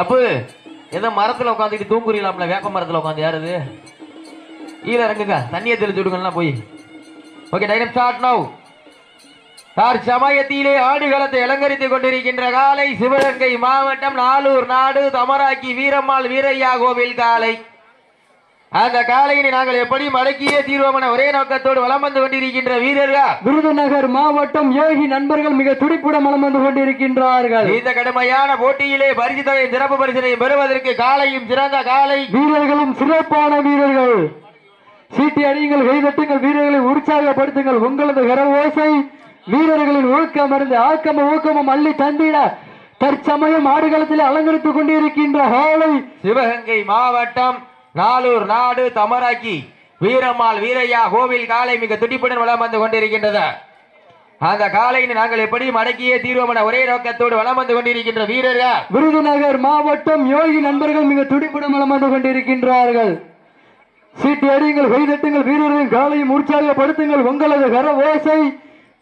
அப்பு ஏதோ மரத்தில் உட்காந்துட்டு தூங்குறீங்களாம்ல வேப்ப மரத்தில் உட்காந்து யாருது கீழே இறங்குங்க தண்ணியை தெளிச்சு விடுங்கலாம் போய். ஓகே டைரம் ஸ்டார்ட் நவ் தார் சமயத்திலே ஆடுகளத்தை அலங்கரித்துக் கொண்டிருக்கின்ற காலை சிவகங்கை மாவட்டம் நாலூர் நாடு தமராக்கி வீரம்மாள் வீரையா கோவில் காலை. அந்த காலையினை நாங்கள் எப்படி மடக்கியே தீர்வோம் என ஒரே நோக்கத்தோடு வலம் வந்து கொண்டிருக்கின்ற வீரர்கள். விருதுநகர் மாவட்டம் யோகி நண்பர்கள் மிக துடிப்புடன் மலம் வந்து கொண்டிருக்கின்றார்கள். இந்த கடுமையான போட்டியிலே பரிசு தொகை சிறப்பு பரிசினை பெறுவதற்கு காலையும் சிறந்த காலை வீரர்களும் சிறப்பான வீரர்கள். சீட்டி அடியுங்கள் கைதட்டுங்கள் வீரர்களை உற்சாகப்படுத்துங்கள். உங்களது கர ஓசை வீரர்களின் ஊக்கம் இருந்து ஆக்கமும் ஊக்கமும் அள்ளி தந்திட தற்சமயம் ஆடுகளத்தில் அலங்கரித்துக் கொண்டிருக்கின்ற ஹாலை சிவகங்கை மாவட்டம் நாலூர் நாடு தமராக்கி. வீரம்மாள் வீரையா கோவில் காலை மிக துடிப்புடன் வளம் வந்து கொண்டிருக்கின்றது. அந்த காலையினை நாங்கள் எப்படி மடக்கியே தீர்வோம் என ஒரே நோக்கத்தோடு வளம் வந்து கொண்டிருக்கின்ற வீரர்கள். விருதுநகர் மாவட்டம் யோகி நண்பர்கள் மிக துடிப்புடன் வளம் வந்து கொண்டிருக்கின்றார்கள். சீட்டு அடியுங்கள் கைதட்டுங்கள் வீரர்களின் காலையும் உற்சாகப்படுத்துங்கள். உங்களது கர ஓசை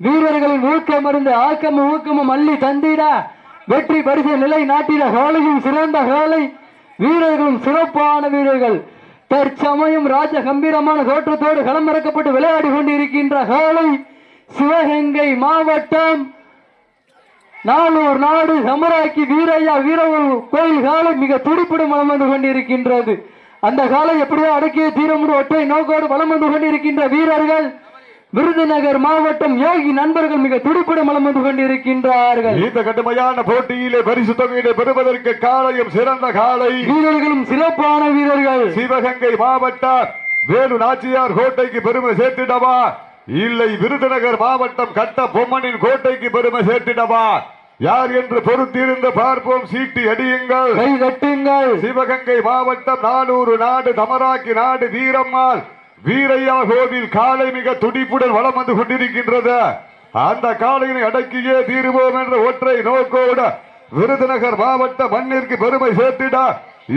வீரர்களின் ஊக்கம் இருந்து ஆக்கமும் ஊக்கமும் அள்ளி தந்திட. வெற்றி பரிசு நிலை நாட்டிட காலையும் சிறந்த காலை வீரர்களும் சிறப்பான வீரர்கள். தற்சமயம் ராஜ கம்பீரமான தோற்றத்தோடு களமிறக்கப்பட்டு விளையாடி கொண்டிருக்கின்ற காலை சிவகங்கை மாவட்டம் நாளூர் நாடு சமராக்கி வீரையா வீரவர் கோயில் காலை மிக துடிப்பிடும் வளம் வந்து கொண்டிருக்கின்றது. அந்த காலை எப்படியோ அடக்கிய தீரமுடு ஒற்றை நோக்கோடு வளம் வந்து கொண்டிருக்கின்ற வீரர்கள் விருதுநகர் மாவட்டம் யோகி நண்பர்கள் மிக துடிப்புடன் வலம் வந்து கொண்டிருக்கின்றார்கள். இந்த கடுமையான போட்டியிலே பரிசு தொகையினை பெறுவதற்கு காலையும் சிறந்த காலை. வீரர்களும் சிறப்பான வீரர்கள். சிவகங்கை மாவட்டம் வேலு நாச்சியார் கோட்டைக்கு பெருமை சேர்த்திடவா? இல்லை விருதுநகர் மாவட்டம் கட்ட பொம்மனின் கோட்டைக்கு பெருமை சேர்த்திடவா? யார் என்று பொறுத்திருந்து பார்ப்போம். சீட்டி அடியுங்கள். கை தட்டுங்கள். சிவகங்கை மாவட்டம் நானூறு நாடு தமராக்கி நாடு வீரம்மாள். வீரையா கோவில் காலை மிக துடிப்புடன் வளம் வந்து கொண்டிருக்கின்றது. அந்த காலையினை அடக்கியே தீருவோம் என்ற ஒற்றை நோக்கோடு விருதுநகர் மாவட்ட மண்ணிற்கு பெருமை சேர்த்திட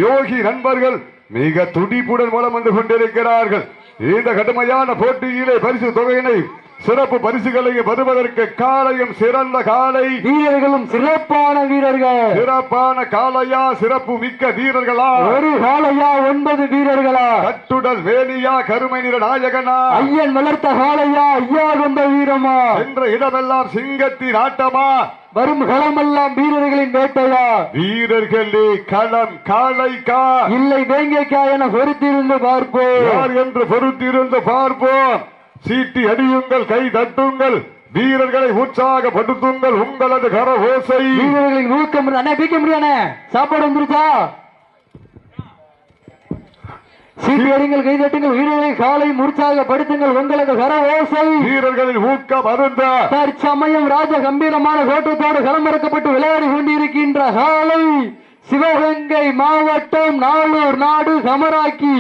யோகி நண்பர்கள் மிக துடிப்புடன் வளம் வந்து கொண்டிருக்கிறார்கள். இந்த கடுமையான போட்டியிலே பரிசு தொகையினை சிறப்பு பரிசுகளை பெறுவதற்கு காலையும் சிறந்த காலை வீரர்களும் சிறப்பான வீரர்கள். சிறப்பான காளையா சிறப்பு மிக்க வீரர்களா? ஒரு காலையா ஒன்பது வீரர்களா? கட்டுடல் வேலியா கருமை நிற நாயகனா? ஐயன் வளர்த்த காலையா ஐயா கொண்ட வீரமா? என்ற இடமெல்லாம் சிங்கத்தின் ஆட்டமா? வரும் களமெல்லாம் வீரர்களின் வேட்டையா? வீரர்களே களம் காளைக்கா? இல்லை வேங்கைக்கா என பொறுத்திருந்து பார்ப்போம். யார் என்று பொறுத்திருந்து பார்ப்போம். சீட்டி அடியுங்கள் கை தட்டுங்கள் வீரர்களை உற்சாகப்படுத்துங்கள் உங்களது கர ஓசை. வீரர்களின் ஊக்கம் அண்ணே பீக்க முடியானே சாப்பாடு வந்துருச்சா? சீட்டு அடிங்கள் கை தட்டுங்கள் வீரர்களை காலை உற்சாகப்படுத்துங்கள் உங்களது கர ஓசை. வீரர்களின் ஊக்கம் அருந்த. தற்சமயம் ராஜ கம்பீரமான கோட்டத்தோடு களமிறக்கப்பட்டு விளையாடி கொண்டிருக்கின்ற காலை சிவகங்கை மாவட்டம் நாளூர் நாடு சமராக்கி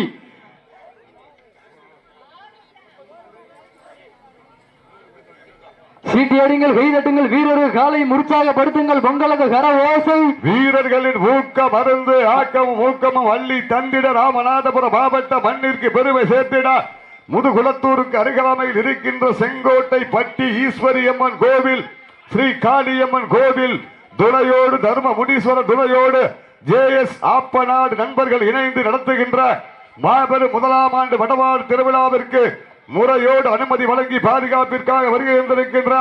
சீட்டி அடிங்கள் கைதட்டுங்கள் வீரர்கள் காலை உற்சாகப்படுத்துங்கள் பொங்கலக கர ஓசை. வீரர்களின் ஊக்கம் அருந்து ஆக்கமும் ஊக்கமும் அள்ளி தந்திட ராமநாதபுரம் மாவட்ட மண்ணிற்கு பெருமை சேர்த்திட. முதுகுலத்தூருக்கு அருகாமையில் இருக்கின்ற செங்கோட்டை பட்டி ஈஸ்வரியம்மன் கோவில் ஸ்ரீ காளியம்மன் கோவில் துணையோடு தர்ம முனீஸ்வர துணையோடு ஜே எஸ் ஆப்பநாடு நண்பர்கள் இணைந்து நடத்துகின்ற மாபெரும் முதலாம் ஆண்டு வடவாடு திருவிழாவிற்கு முறையோடு அனுமதி வழங்கி பாதுகாப்பிற்காக வருகை இருந்திருக்கின்ற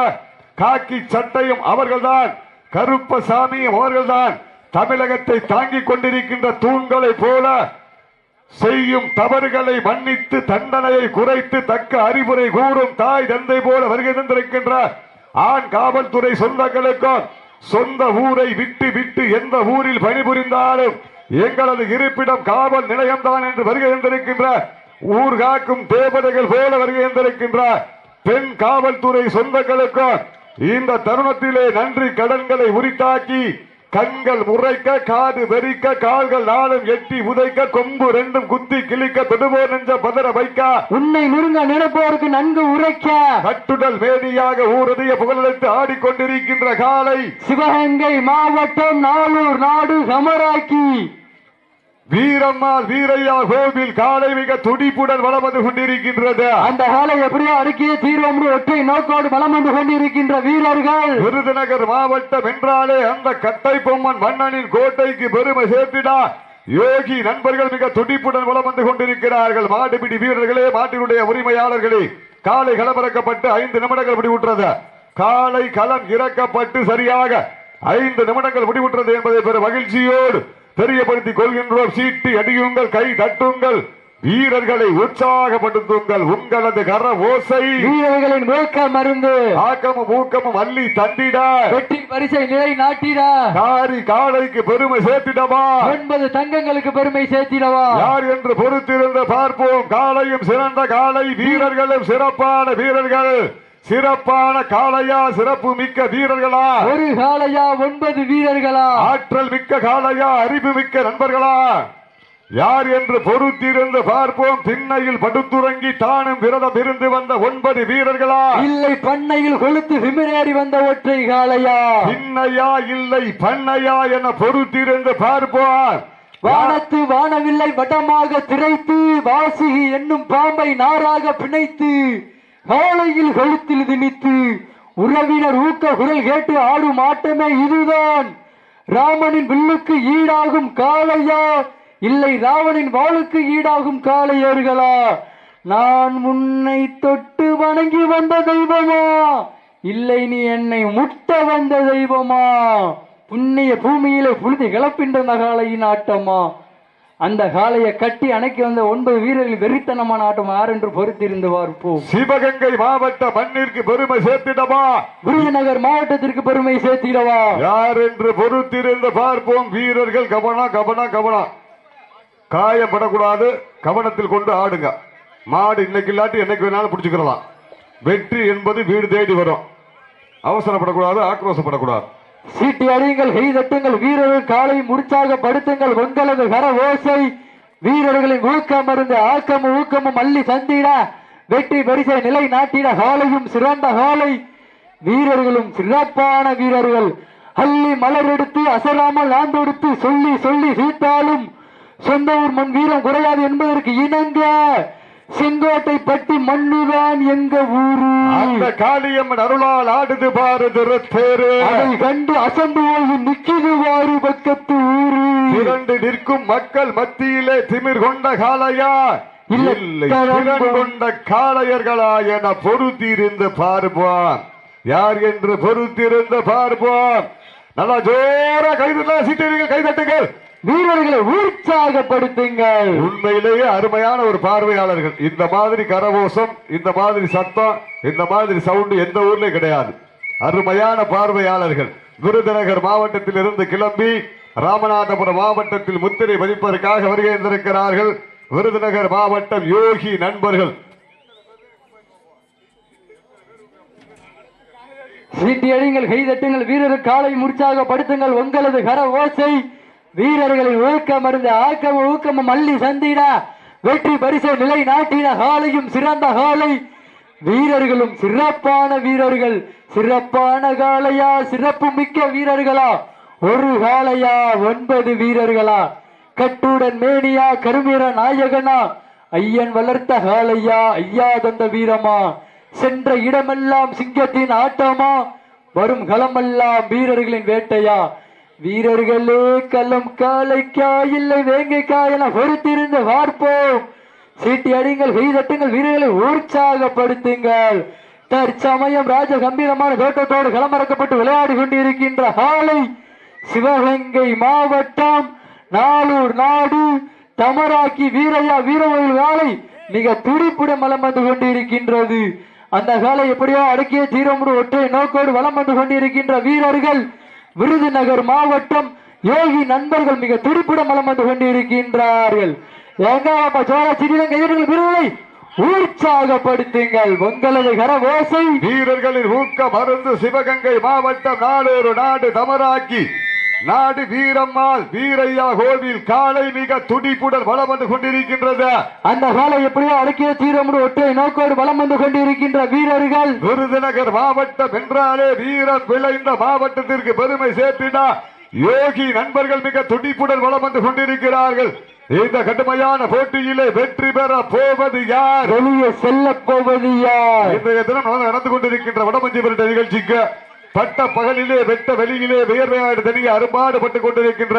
காக்கி சட்டையும் அவர்கள்தான் கருப்பசாமியும் அவர்கள்தான் தமிழகத்தை தாங்கிக் கொண்டிருக்கின்ற தூண்களைப் போல செய்யும் தவறுகளை மன்னித்து தண்டனையை குறைத்து தக்க அறிவுரை கூறும் தாய் தந்தை போல வருகை தந்திருக்கின்ற ஆண் காவல்துறை சொந்தங்களுக்கும் சொந்த ஊரை விட்டு விட்டு எந்த ஊரில் பணிபுரிந்தாலும் எங்களது இருப்பிடம் காவல் நிலையம்தான் என்று வருகை தந்திருக்கின்ற ஊர் காக்கும் தேவதைகள் போல வருகை தந்திருக்கின்ற பெண் காவல்துறை சொந்தங்களுக்கும் இந்த தருணத்திலே நன்றி கடன்களை உரித்தாக்கி கண்கள் முறைக்க காது வெறிக்க கால்கள் நாளும் எட்டி உதைக்க கொம்பு ரெண்டும் குத்தி கிழிக்க தொடுவோர் நெஞ்ச பதற வைக்க. உன்னை நெருங்க நினைப்போருக்கு நன்கு உரைக்க. கட்டுடல் வேதியாக ஊரதிய புகழெடுத்து ஆடிக்கொண்டிருக்கின்ற காலை சிவகங்கை மாவட்டம் நாளூர் நாடு சமராக்கி. வீரம்மாள் வீரையா கோவில் காலை மிக துடிப்புடன் வளம் வந்து கொண்டிருக்கின்றது. அந்த காலை எப்படியோ அடுக்கிய தீர்வம் ஒற்றை நோக்கோடு பலம் வந்து கொண்டிருக்கின்ற வீரர்கள். விருதுநகர் மாவட்டம் என்றாலே அந்த கட்டை பொம்மன் மன்னனின் கோட்டைக்கு பெருமை சேர்த்திடா. யோகி நண்பர்கள் மிக துடிப்புடன் வளம் வந்து கொண்டிருக்கிறார்கள். மாடுபிடி வீரர்களே மாட்டினுடைய உரிமையாளர்களே காலை களமிறக்கப்பட்டு ஐந்து நிமிடங்கள் முடிவுற்றது. காலை களம் இறக்கப்பட்டு சரியாக ஐந்து நிமிடங்கள் முடிவுற்றது என்பதை பெரும் மகிழ்ச்சியோடு தெரியப்படுத்திக் கொள்கின்றோம். சீட்டி அடியுங்கள் கை தட்டுங்கள். வீரர்களை உற்சாகப்படுத்துங்கள். உங்களது கர ஓசை. வீரர்களின் மூக்க மருந்து. ஆக்கமும் ஊக்கமும் அள்ளி தந்திட. வெற்றி பரிசை நிலை நாட்டிட. காரி காளைக்கு பெருமை சேர்த்திடவா? ஒன்பது தங்கங்களுக்கு பெருமை சேர்த்திடவா? யார் என்று பொறுத்திருந்து பார்ப்போம். காளையும் சிறந்த காளை வீரர்களும் சிறப்பான வீரர்கள். சிறப்பான காளையா சிறப்பு மிக்க வீரர்களா? ஒரு காலையா ஒன்பது வீரர்களா? ஆற்றல் மிக்க காளையா அறிவு மிக்க நண்பர்களா? யார் என்று பொறுத்திருந்து பார்ப்போம். திண்ணையில் படுத்துறங்கி தானும் விரதம் இருந்து வந்த ஒன்பது வீரர்களா? இல்லை பண்ணையில் கொளுத்து விமிரேறி வந்த ஒற்றை காலையா திண்ணையா இல்லை பண்ணையா என பொறுத்திருந்து பார்ப்போம். வானத்து வானவில்லை வட்டமாக திரைத்து வாசுகி என்னும் பாம்பை நாராக பிணைத்து காலையில் கழுத்தில் திணித்து உறவினர் ஊக்க குரல் கேட்டு ஆடும் ஆட்டமே இதுதான். ராமனின் வில்லுக்கு ஈடாகும் காளையா? இல்லை ராவனின் வாளுக்கு ஈடாகும் காளையர்களா? நான் உன்னை தொட்டு வணங்கி வந்த தெய்வமா? இல்லை நீ என்னை முட்ட வந்த தெய்வமா? புண்ணிய பூமியிலே புழுதி கிளப்பின்ற நகாலையின் ஆட்டமா? அந்த காளையை கட்டி அணைக்கி வந்த ஒன்பது வீரர்கள் வெறித்தனமான ஆட்டம் என்று பொறுத்திருந்து பார்ப்போம். சிவகங்கை மாவட்ட மண்ணிற்கு பெருமை சேர்த்திடவா? விருதுநகர் மாவட்டத்திற்கு பெருமை சேர்த்திடவா? யார் என்று பொறுத்திருந்து பார்ப்போம். வீரர்கள் கவனம் கவனம் கவனம் காயப்படக்கூடாது. கவனத்தில் கொண்டு ஆடுங்க. மாடு இன்னைக்கு இல்லாட்டி என்னைக்கு வேணாலும் பிடிச்சுக்கிறலாம். வெற்றி என்பது வீடு தேடி வரும். அவசரப்படக்கூடாது ஆக்ரோசப்படக்கூடாது சீட்டி அடியுங்கள் கை தட்டுங்கள் வீரர்கள் காலை முடிச்சாக படுத்துங்கள் உங்களது கர ஓசை. வீரர்களின் ஊக்கம் இருந்து ஆக்கமும் ஊக்கமும் அள்ளி சந்திட வெற்றி பரிசை நிலை நாட்டிட காலையும் சிறந்த காலை. வீரர்களும் சிறப்பான வீரர்கள். அள்ளி மலர் எடுத்து அசராமல் ஆண்டெடுத்து சொல்லி சொல்லி சீட்டாலும் சொந்த ஊர் மண் வீரம் குறையாது என்பதற்கு இணங்க. செங்கோட்டை பட்டி மண்ணுதான் எங்க ஊரு? அந்த காளியம்மன் அருளால் ஆடுது பாரு திருத்தேரு அதை கண்டு அசந்து போய் நிக்கிது வாரு பக்கத்து ஊரு. திரண்டு நிற்கும் மக்கள் மத்தியிலே திமிர் கொண்ட காளையா? இல்லை. திறன் கொண்ட காளையர்களா என பொறுத்திருந்து பார்ப்போம். யார் என்று பொறுத்திருந்து பார்ப்போம். நல்லா ஜோரா கைதுல சீட்டீங்க கைதட்டுங்கள் வீரர்களை உற்சாகப்படுத்துங்கள். உண்மையிலேயே அருமையான ஒரு பார்வையாளர்கள். இந்த மாதிரி கரகோஷம் இந்த மாதிரி சத்தம் இந்த மாதிரி சவுண்ட் எந்த ஊர்லயும் கிடையாது. அருமையான பார்வையாளர்கள். விருதுநகர் மாவட்டத்தில் இருந்து கிளம்பி ராமநாதபுரம் மாவட்டத்தில் முத்திரை பதிப்பதற்காக வருகை இருந்திருக்கிறார்கள் விருதுநகர் மாவட்டம் யோகி நண்பர்கள். சீட்டி அடிங்கள் கை தட்டுங்கள் வீரர்கள் காலை உற்சாகப்படுத்துங்கள் உங்களது கர ஓசை வீரர்களின் ஊக்கம் மருந்து ஆக்கமும் ஊக்கமும் மல்லி சந்தின வெற்றி பரிசை நிலை நாட்டின காலையும் சிறந்த காலை வீரர்களும் சிறப்பான வீரர்கள். சிறப்பான காலையா சிறப்பு மிக்க வீரர்களா. ஒரு காலையா ஒன்பது வீரர்களா. கட்டுடன் மேனியா கருமீர நாயகனா. ஐயன் வளர்த்த காலையா ஐயா தந்த வீரமா. சென்ற இடமெல்லாம் சிங்கத்தின் ஆட்டமா. வரும் களமெல்லாம் வீரர்களின் வேட்டையா. வீரர்களே கள்ளம் காலைக்கா இல்லை வேங்கைக்கா என பொறுத்திருந்து பார்ப்போம் சீட்டி அடிங்கள் கைதட்டுங்கள் வீரர்களை உற்சாகப்படுத்துங்கள். தற்சமயம் ராஜ கம்பீரமான தோட்டத்தோடு களமிறக்கப்பட்டு விளையாடி கொண்டிருக்கின்ற ஹாலை சிவகங்கை மாவட்டம் நாளூர் நாடு தமராக்கி வீரையா வீரமயில் வேலை மிக துடிப்புடன் மலம் வந்து கொண்டிருக்கின்றது. அந்த காலை எப்படியோ அடக்கிய தீரமுடு ஒற்றை நோக்கோடு வலம் வந்து கொண்டிருக்கின்ற வீரர்கள் விருதுநகர் மாவட்டம் யோகி நண்பர்கள் மிக துடிப்புடன் வலம் வந்து கொண்டிருக்கின்றார்கள். எங்க ஜோரா சிறிலங்க வீரர்கள் வீரர்களை உற்சாகப்படுத்துங்கள். உங்களது கரவோசை வீரர்களின் ஊக்கம் அருந்து சிவகங்கை மாவட்டம் நாடொரு நாடு தமராக்கி. நாடு வீரம்மாள் வீரையா கோவில் காலை மிக துடிப்புடன் வளம் வந்து கொண்டிருக்கின்றது. அந்த காலை எப்படியோ அடக்கிய தீரமுடு ஒற்றை நோக்கோடு வலம் வந்து கொண்டிருக்கின்ற வீரர்கள். விருதுநகர் மாவட்டம் என்றாலே வீரம் விளைந்த மாவட்டத்திற்கு பெருமை சேர்த்தினா யோகி நண்பர்கள் மிக துடிப்புடன் வளம் வந்து கொண்டிருக்கிறார்கள். இந்த கடுமையான போட்டியிலே வெற்றி பெற போவது யார்? வெளியே செல்ல போவது யார்? இன்றைய தினம் நடந்து- கொண்டிருக்கின்ற வடமஞ்சி விரட்ட நிகழ்ச்சிக்கு பட்ட பகலிலே வெட்ட வெளியிலே வியர்வையாடு தனியே அரும்பாடுபட்டுக் கொண்டிருக்கின்ற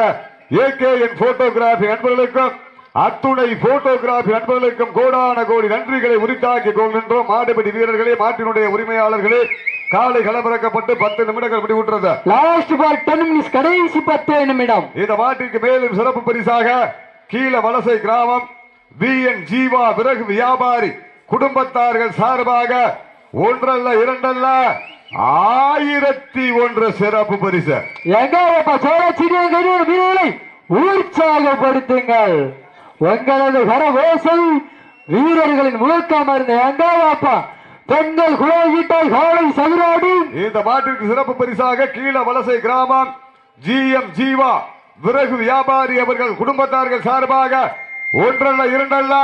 ஏகேஎன் போட்டோகிராபி நண்பர்களுக்கும் அத்துணை போட்டோகிராபி நண்பர்களுக்கும் கோடான கோடி நன்றிகளை உரித்தாக்கிக் கொள்கின்றோம். மாடுபிடி வீரர்களே மாட்டினுடைய உரிமையாளர்களே காலை களமிறக்கப்பட்டு பத்து நிமிடங்கள் முடிவுற்றது. லாஸ்ட் பால் டென் மினிட்ஸ் கடைசி பத்து நிமிடம். இந்த மாட்டிற்கு மேலும் சிறப்பு பரிசாக கீழ வலசை கிராமம் வி என் ஜீவா விறகு வியாபாரி குடும்பத்தார்கள் சார்பாக ஒன்றல்ல இரண்டல்ல ஆயிரத்தி ஒன்று சிறப்பு பரிசு. உற்சாகப்படுத்துங்கள். உங்களது கரவோசை வீரர்களின் முழக்கம் இருந்த எங்கப்பா பெண்கள் குழாயிட்டால் காலை சதுராடி. இந்த மாட்டிற்கு சிறப்பு பரிசாக கீழ வலசை கிராமம் ஜி எம் ஜீவா விறகு வியாபாரி அவர்கள் குடும்பத்தார்கள் சார்பாக ஒன்றல்ல இரண்டல்ல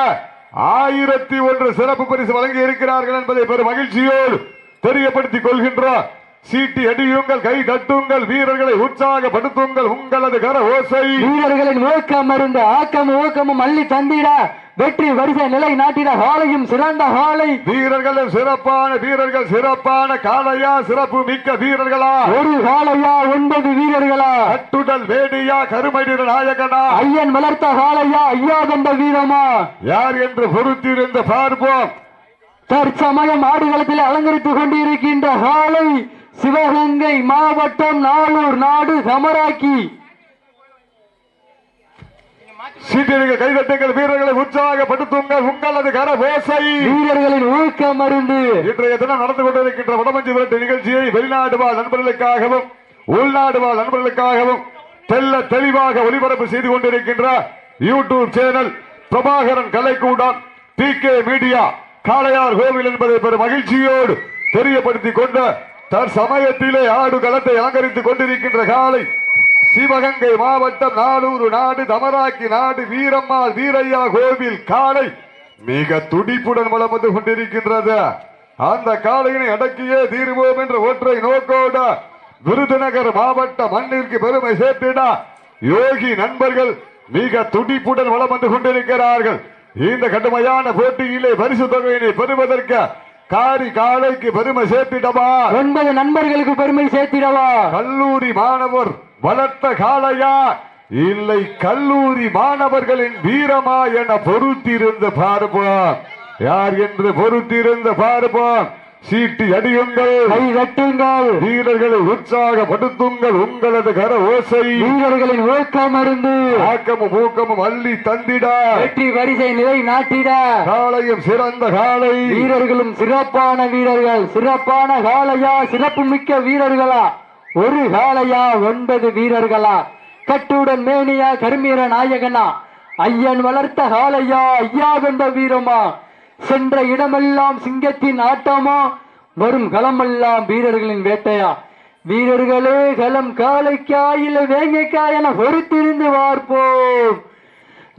ஆயிரத்தி ஒன்று சிறப்பு பரிசு வழங்கி இருக்கிறார்கள் என்பதை பெரும் மகிழ்ச்சியோடு தெரியப்படுத்திக் கொள்கின்றோம் சீட்டி அடியுங்கள் கை தட்டுங்கள் வீரர்களை உற்சாகப்படுத்துங்கள் உங்களது கர ஓசை. வீரர்களின் முழக்கம் இருந்து ஆக்கம் ஊக்கமும் அள்ளி தந்திட வெற்றி வரிசை நிலை நாட்டிட ஹாலையும் சிறந்த ஹாலை. வீரர்களும் சிறப்பான வீரர்கள் சிறப்பான காளையா சிறப்பு மிக்க வீரர்களா. ஒரு காலையா ஒன்பது வீரர்களா. கட்டுடல் வேடியா கருமடிர நாயகனா. ஐயன் வளர்த்த காலையா ஐயா கண்ட வீரமா. யார் என்று பொறுத்திருந்து பார்ப்போம். தற்சமயம் ஆடுகளத்தில் அலங்கரித்துக் கொண்டிருக்கின்ற காலை சிவகங்கை மாவட்டம் நாளூர் நாடு சமராக்கி. சீட்டியர்கள் கைதட்டுங்கள் வீரர்களை உற்சாகப்படுத்துங்கள். உங்களது கர ஓசை வீரர்களின் ஊக்கம் அருந்து இன்றைய தினம் நடந்து கொண்டிருக்கின்ற வடமஞ்சி விரட்டு நிகழ்ச்சியை வெளிநாடு வாழ் நண்பர்களுக்காகவும் உள்நாடு வாழ் நண்பர்களுக்காகவும் தெல்ல தெளிவாக ஒளிபரப்பு செய்து கொண்டிருக்கின்ற YouTube channel Prabhakaran கலைக்கூடம் T K media. Kalaiyar Kovil என்பதை பெரும் மகிழ்ச்சியோடு தெரியப்படுத்திக் கொண்ட தற்சமயத்திலே ஆடு களத்தை அலங்கரித்துக் கொண்டிருக்கின்ற காலை சிவகங்கை மாவட்டம் நானூறு நாடு தமராக்கி நாடு வீரம்மாள் வீரையா கோவில் காளை மிக துடிப்புடன் வளம் வந்து கொண்டிருக்கின்றது. அந்த காலையினை அடக்கியே தீர்வோம் என்ற ஒற்றை நோக்கோட விருதுநகர் மாவட்ட மண்ணிற்கு பெருமை சேர்த்திட யோகி நண்பர்கள் மிக துடிப்புடன் வளம் வந்து கொண்டிருக்கிறார்கள். இந்த கடுமையான போட்டியிலே பரிசு தொகையினை பெறுவதற்கு காரி காளைக்கு பெருமை சேர்த்திடவா? ஒன்பது நண்பர்களுக்கு பெருமை சேர்த்திடவா? கல்லூரி மாணவர் வளர்த்த காளையா? இல்லை கல்லூரி மாணவர்களின் வீரமா என பொறுத்திருந்து பார்ப்போம். யார் என்று பொறுத்திருந்து பார்ப்போம். சீட்டி அடியுங்கள். கை கட்டுங்கள் வீரர்களை உற்சாகப்படுத்துங்கள். உங்களது கர ஓசை. வீரர்களின் ஊக்கம் அருந்து ஆக்கமும் ஊக்கமும் அள்ளி தந்திட. வெற்றி வரிசை நிலை நாட்டிட. காளையும் சிறந்த காளை. வீரர்களும் சிறப்பான வீரர்கள். சிறப்பான காளையா சிறப்பு மிக்க வீரர்களா? ஒரு காளையா ஒன்பது வீரர்களா? கட்டுடன் மேனியா கருமீர நாயகனா? ஐயன் வளர்த்த காளையா ஐயா வென்ற வீரமா? சென்ற இடமெல்லாம் சிங்கத்தின் ஆட்டமா? வரும் களமெல்லாம் வீரர்களின் வேட்டையா? வீரர்களே களம் காலைக்காயில் வேங்கைக்காய் என பொறுத்திருந்து பார்ப்போம்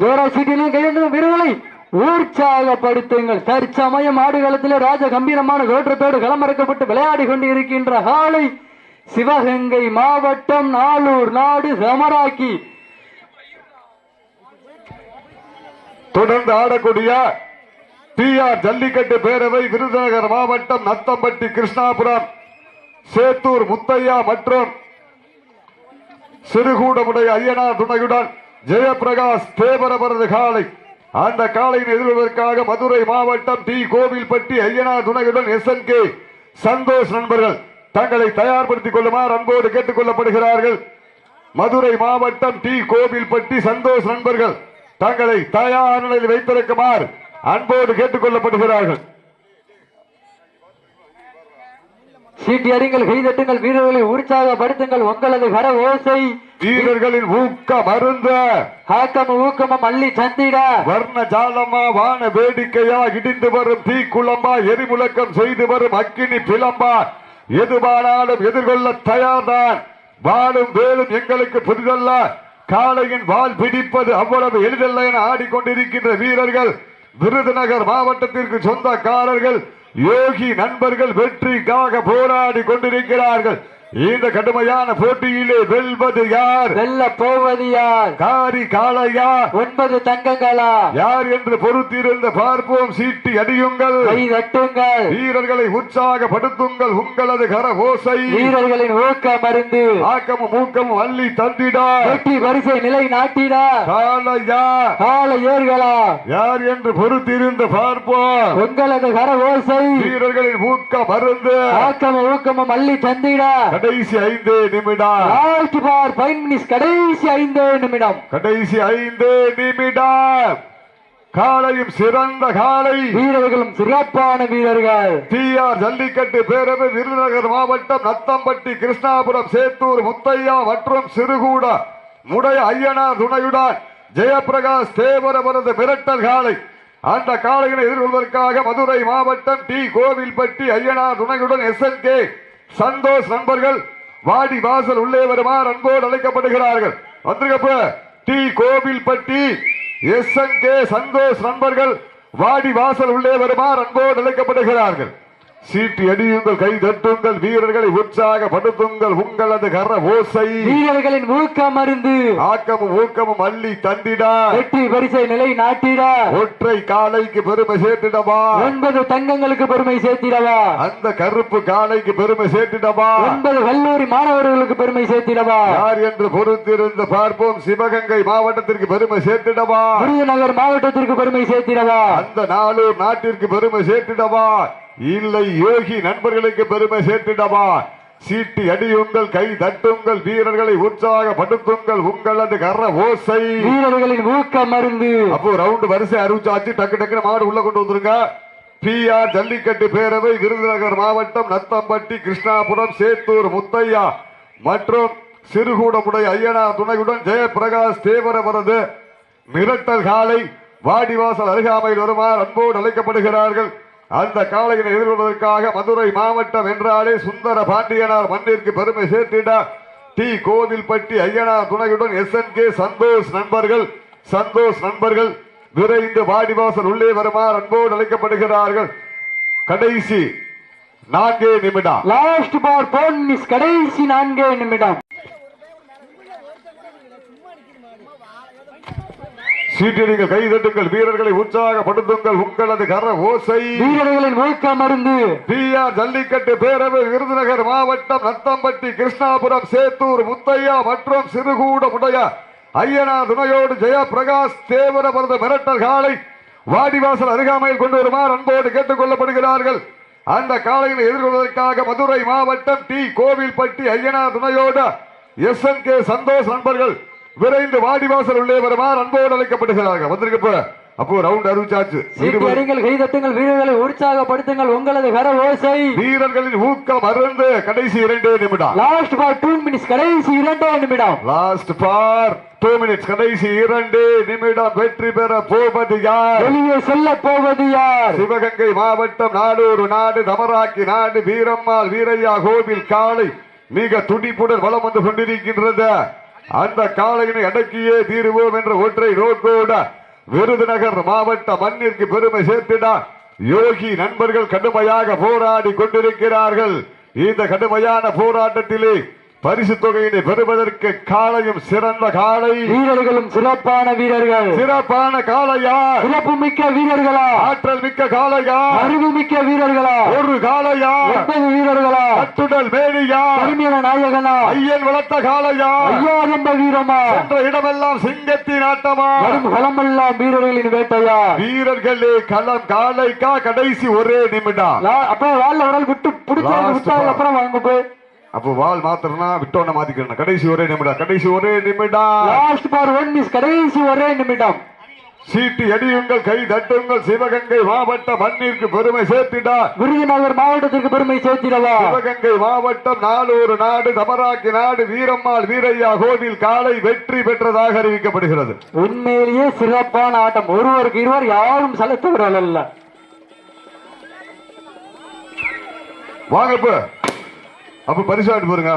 ஜோரா சீட்டிலும் கையெழுந்தும் வீரர்களை உற்சாகப்படுத்துங்கள் தற்சமயம் ஆடுகளத்தில் ராஜ கம்பீரமான தோற்றத்தோடு களமிறக்கப்பட்டு விளையாடி கொண்டு இருக்கின்ற காலை சிவகங்கை மாவட்டம் நாளூர் நாடு சமராக்கி. தொடர்ந்து ஆடக்கூடிய டி ஆர் ஜல்லிக்கட்டு பேரவை விருதுநகர் மாவட்டம் நத்தம்பட்டி கிருஷ்ணாபுரம் சேத்தூர் முத்தையா மற்றும் சிறுகூடமுடைய ஐயனார் துணையுடன் ஜெயபிரகாஷ் தேவரவரது காலை. அந்த காலையின் எதிர்வதற்காக மதுரை மாவட்டம் டி. கோவில்பட்டி ஐயனார் துணையுடன் எஸ் என் கே சந்தோஷ் நண்பர்கள் தங்களை தயார்படுத்திக் கொள்ளுமாறு அன்போடு கேட்டுக் கொள்ளப்படுகிறார்கள். மதுரை மாவட்டம் டி. கோவில்பட்டி சந்தோஷ் நண்பர்கள் தங்களை தயார் நிலையில் வைத்திருக்குமாறு அன்போடு கேட்டுக் கொள்ளப்படுகிறார்கள் சீட்டி அறிங்கள் கைதட்டுங்கள் வீரர்களை உற்சாகப்படுத்துங்கள். உங்களது கர ஓசை. வீரர்களின் ஊக்க மருந்த. ஆக்கமும் ஊக்கமும் அள்ளி சந்திட. வர்ண ஜாலமா வான வேடிக்கையா இடிந்து வரும் தீ குழம்பா எரிமுழக்கம் செய்து வரும் அக்கினி பிளம்பா. எதுவானாலும் எதிர்கொள்ள தயார்தான் வாழும் வேலும் எங்களுக்கு புதிதல்ல. காளையின் வால் பிடிப்பது அவ்வளவு எளிதல்ல என ஆடிக்கொண்டிருக்கின்ற வீரர்கள் விருதுநகர் மாவட்டத்திற்கு சொந்தக்காரர்கள் யோகி நண்பர்கள் வெற்றிக்காக போராடி கொண்டிருக்கிறார்கள். இந்த கடுமையான போட்டியிலே வெல்வது யார்? வெல்ல போவது யார்? காரி காளையா? ஒன்பது தங்கங்களா? யார் என்று பொறுத்திருந்து பார்ப்போம் சீட்டி அடியுங்கள். தட்டுங்கள் வீரர்களை உற்சாகப்படுத்துங்கள் உங்களது கர ஓசை வீரர்களின் ஊக்க மருந்து ஆக்கமும் ஊக்கமும் அள்ளி தந்திடா. வெற்றி வரிசை நிலை நாட்டிடா. காளையா? கால ஏர்களா யார் என்று பொறுத்திருந்து பார்ப்போம். உங்களது கர ஓசை வீரர்களின் ஊக்க மருந்து ஆக்கமும் ஊக்கமும் அள்ளி தந்திடா. கடைசி ஐந்து நிமிடம். லாஸ்ட் பார் ஃபைவ் மினிட்ஸ் கடைசி ஐந்து நிமிடம். கடைசி ஐந்து நிமிடம். காலையும் சிறந்த காலை. வீரர்களும் சிறப்பான வீரர்கள். டிஆர் ஜல்லிக்கட்டு பேரவை விருதுநகர் மாவட்டம் நத்தம்பட்டி கிருஷ்ணாபுரம் சேத்தூர் முத்தையா மற்றும் சிறுகூட முடைய ஐயனார் துணையுடன் ஜெயபிரகாஷ் தேவரவரது மிரட்டல் காலை. அந்த காளையினை எதிர்கொள்வதற்காக மதுரை மாவட்டம் டி. கோவில்பட்டி ஐயனார் துணையுடன் எஸ். N K. சந்தோஷ் நண்பர்கள் வாடி வாசல் உள்ளே வருமாறு அன்போடு அழைக்கப்படுகிறார்கள். வந்திருக்கப்ப D. Kovilpatti S. N. K. Santhosh நண்பர்கள் வாடி வாசல் உள்ளே வருமாறு அன்போடு அழைக்கப்படுகிறார்கள். சீட்டி அடியுங்கள் கை தட்டுங்கள் வீரர்களை உற்சாகப்படுத்துங்கள் உங்களது கர ஓசை. வீரர்களின் ஊக்க மருந்து. ஆக்கமும் ஊக்கமும் அள்ளி தந்திடா. வெற்றி வரிசை நிலை நாட்டிடா. ஒற்றை காலைக்கு பெருமை சேர்த்திடவா. ஒன்பது தங்கங்களுக்கு பெருமை சேர்த்திடவா. அந்த கருப்பு காலைக்கு பெருமை சேர்த்திடவா. ஒன்பது கல்லூரி மாணவர்களுக்கு பெருமை சேர்த்திடவா. யார் என்று பொறுத்திருந்து பார்ப்போம். சிவகங்கை மாவட்டத்திற்கு பெருமை சேர்த்திடவா. விருதுநகர் மாவட்டத்திற்கு பெருமை சேர்த்திடவா. அந்த நாளூர் நாட்டிற்கு பெருமை சேர்த்திடவா. இல்லை யோகி நண்பர்களுக்கு பெருமை சேர்த்திடவா? சீட்டி அடியுங்கள் கை தட்டுங்கள் வீரர்களை உற்சாகப்படுத்துங்கள் உங்களது கர ஓசை. வீரர்களின் ஊக்க மருந்து அப்போ ரவுண்ட் வரிசை அறிவிச்சாச்சு டக்கு டக்குனு மாடு உள்ள கொண்டு வந்துருங்க. பிஆர் ஜல்லிக்கட்டு பேரவை விருதுநகர் மாவட்டம் நத்தம்பட்டி கிருஷ்ணாபுரம் சேத்தூர் முத்தையா மற்றும் சிறுகூடமுடைய ஐயனார் துணையுடன் ஜெயபிரகாஷ் தேவரவரது மிரட்டல் காலை வாடிவாசல் அருகாமையில் வருமாறு அன்போடு அழைக்கப்படுகிறார்கள். அந்த காளையினை எதிர்கொள்வதற்காக மதுரை மாவட்டம் என்றாலே சுந்தர பாண்டியனார் மண்ணிற்கு பெருமை சேர்த்திட டி. கோவில்பட்டி ஐயனார் துணையுடன் எஸ் என் கே சந்தோஷ் நண்பர்கள் சந்தோஷ் நண்பர்கள் விரைந்து வாடிவாசல் உள்ளே வருமாறு அன்போடு அழைக்கப்படுகிறார்கள். கடைசி நான்கே நிமிடம். லாஸ்ட் பார் போன் மிஸ் கடைசி நான்கே நிமிடம். சீட்டடிகள் கைதட்டுங்கள் வீரர்களை உற்சாகப்படுத்துங்கள். உங்களது கர ஓசை. வீரர்களின் ஊக்க மருந்து. பிஆர் ஜல்லிக்கட்டு பேரவை விருதுநகர் மாவட்டம் நத்தம்பட்டி கிருஷ்ணாபுரம் சேத்தூர் முத்தையா மற்றும் சிறுகூடமுடைய ஐயனார் துணையோடு ஜெயபிரகாஷ் தேவரபரத மிரட்டல் காலை வாடிவாசல் அருகாமையில் கொண்டு வருமாறு அன்போடு கேட்டுக் கொள்ளப்படுகிறார்கள். அந்த காலையில் எதிர்கொள்வதற்காக மதுரை மாவட்டம் டி. கோவில்பட்டி ஐயனார் துணையோடு எஸ். என். கே. சந்தோஷ் நண்பர்கள் விரைந்து வாடிவாசல் உள்ளே வருமாறு அன்போடு அழைக்கப்படுகிறார்கள். வந்திருக்க அப்போ ரவுண்ட் அறிவிச்சாச்சு சீட்டி அடிங்கள் கைதட்டுங்கள் வீரர்களை உற்சாகப்படுத்துங்கள். உங்களது கர ஓசை வீரர்களின் ஊக்கம் அருந்து கடைசி இரண்டு நிமிடம். லாஸ்ட் பார் டூ மினிட்ஸ் கடைசி இரண்டே நிமிடம். லாஸ்ட் பார் டூ மினிட்ஸ் கடைசி இரண்டு நிமிடம். வெற்றி பெற போவது யார்? வெளியே செல்ல போவது யார்? சிவகங்கை மாவட்டம் நாடூர் நாடு தமராக்கி நாடு வீரம்மாள் வீரையா கோவில் காளை. மிக துடிப்புடன் வலம் வந்து கொண்டிருக்கின்றது. அந்த காளையினை அடக்கியே தீருவோம் என்ற ஒற்றை நோக்கோட விருதுநகர் மாவட்ட மண்ணிற்கு பெருமை சேர்த்திட. யோகி நண்பர்கள் கடுமையாக போராடி கொண்டிருக்கிறார்கள். இந்த கடுமையான போராட்டத்திலே பரிசு தொகையினை பெறுவதற்கு காளையும் சிறந்த காளை. வீரர்களும் சிறப்பான வீரர்கள். சிறப்பான காளையா? சிறப்பு மிக்க வீரர்களா? ஆற்றல் மிக்க காளையா? அறிவு மிக்க வீரர்களா? ஒரு காளையா? ஒன்பது வீரர்களா? கட்டுடல் மேனியா? கருமியன நாயகனா? ஐயன் வளர்த்த காளையா? ஐயா ரொம்ப வீரமா? என்ற இடமெல்லாம் சிங்கத்தின் ஆட்டமா? வரும் களமெல்லாம் வீரர்களின் வேட்டையா? வீரர்களே களம் காளைக்கா? கடைசி ஒரே நிமிடம். அப்ப ஒரு ஆள் விட்டு பிடிச்சி. அப்புறம் வாங்க போய். அப்போ வால் மாத்திரனா விட்டோன்னு மாத்திக்கணும். கடைசி ஒரே நிமிடம் கடைசி ஒரே நிமிடம். லாஸ்ட் பார் ஒன் மிஸ் கடைசி ஒரே நிமிடம். சீட்டு எடியுங்கள் கை தட்டுங்கள் சிவகங்கை மாவட்ட மண்ணிற்கு பெருமை சேர்த்திடா. விருதுநகர் மாவட்டத்திற்கு பெருமை சேர்த்திடவா? சிவகங்கை மாவட்டம் நாளூர் நாடு தமராக்கி நாடு வீரம்மாள் வீரையா கோவில் காலை வெற்றி பெற்றதாக அறிவிக்கப்படுகிறது. உண்மையிலேயே சிறப்பான ஆட்டம். ஒருவருக்கு இருவர் யாரும் செலுத்துகிறவர்கள் அல்ல. வாங்க இப்ப. அப்ப பரிசாட்டு பாருங்க.